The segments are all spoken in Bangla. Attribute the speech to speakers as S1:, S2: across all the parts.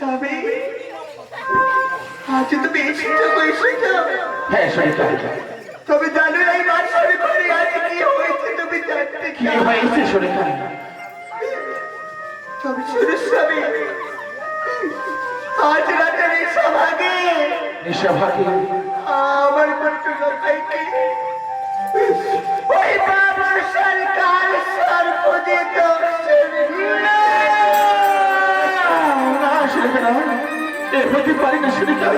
S1: স্বামী আজ তুমি
S2: হ্যাঁ
S1: তবে জানো এই বাসর ঘরে আজ কি হয়েছে তুমি জানতে
S2: কি হয়েছে সরিতা
S1: তবে শুধু স্বামী আজ রাতের এই সভাগে
S2: নিশাভাকে
S1: আমার মতো
S2: হতে পারি না সরিতা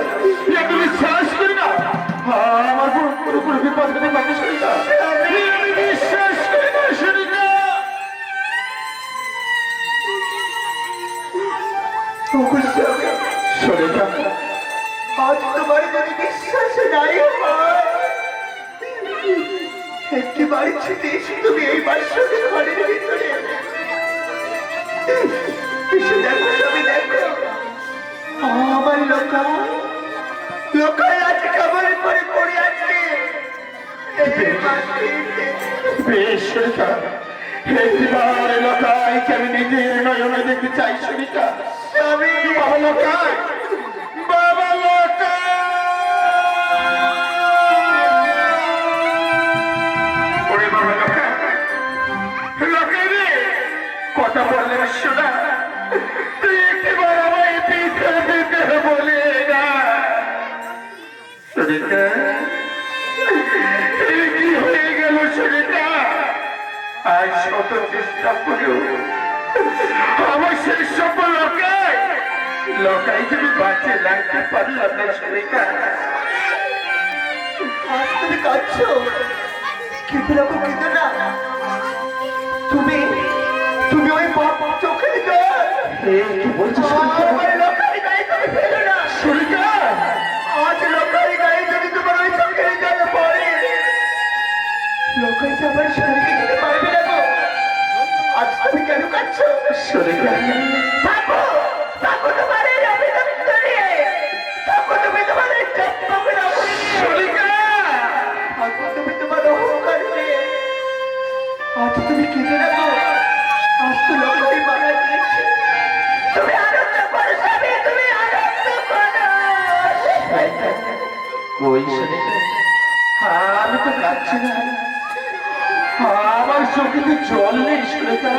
S2: এগুলো বিশ্বাস করি না? আমার কোনো বিপদ হতে পারে আমি? না
S1: একটি বাড়ি তুমি এই বাসরে ঘরের ভিতরে এসে দেখো তুমি দেখো। আমার লোকা লোকায় আজ কেমন করে পড়ে আছে।
S2: বেশ এলাকায় আমি নিজের নয়নে দেখতে চাই সরিতা
S1: স্বামী,
S2: বাবা লোকায় বাবা রে কথা বললে শোনা। তুই সরিতা কি হয়ে গেল সরিতা আজ শত চেষ্টা করেও আমার সেই সব লোকাই লোকাই তুমি বাঁচে লাগতে পারলাম না সরিতা
S1: তুমি কাঁদছো? কিন্তু রাখো কিন্তু না। তুমি তুমি ওই বাপ চোখের জল।
S2: কি বলছো
S1: আমার শরীরে যেতে পারবে না গো আজ তুমি কেন কাঁদছো?
S2: সরিতা
S1: থাকো থাকো তোমার এই অভিযোগ জড়িয়ে থাকো তুমি তোমার এই চপ্পকে না করে নিয়ে
S2: সরিতা
S1: থাকো তুমি তোমার অহংকার নিয়ে। আজ তুমি কেঁদে রাখো আজ তো লোকাই মারা গিয়েছে। তুমি আনন্দ করো স্বামী তুমি আনন্দ করো।
S2: কই সরিতা আমি তো কাঁদছি না। চোখে জল নেই সরিতা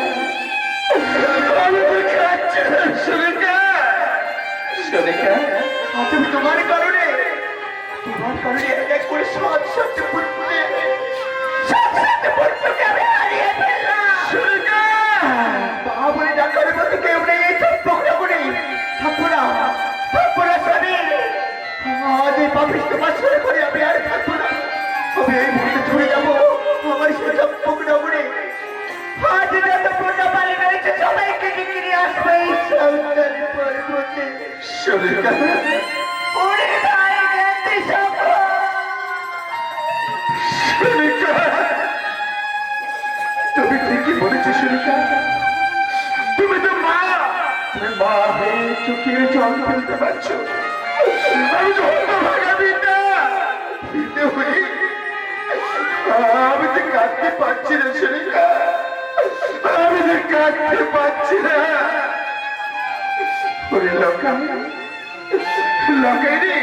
S1: আর তুমি তোমার কারণে তোমার কারণে এক করে সাত সাথে সাত সাতটি
S2: তুমি ঠিকই বলেছ সুনিতা তুমি তো মা তুমি মা হয়ে চোখের জল ফেলতে পারছ আমি তো হয়ে কাঁদতে পারছি না সুনিতা আমি তো কাঁদতে পারছি না ওরে লোকা লোকাই রে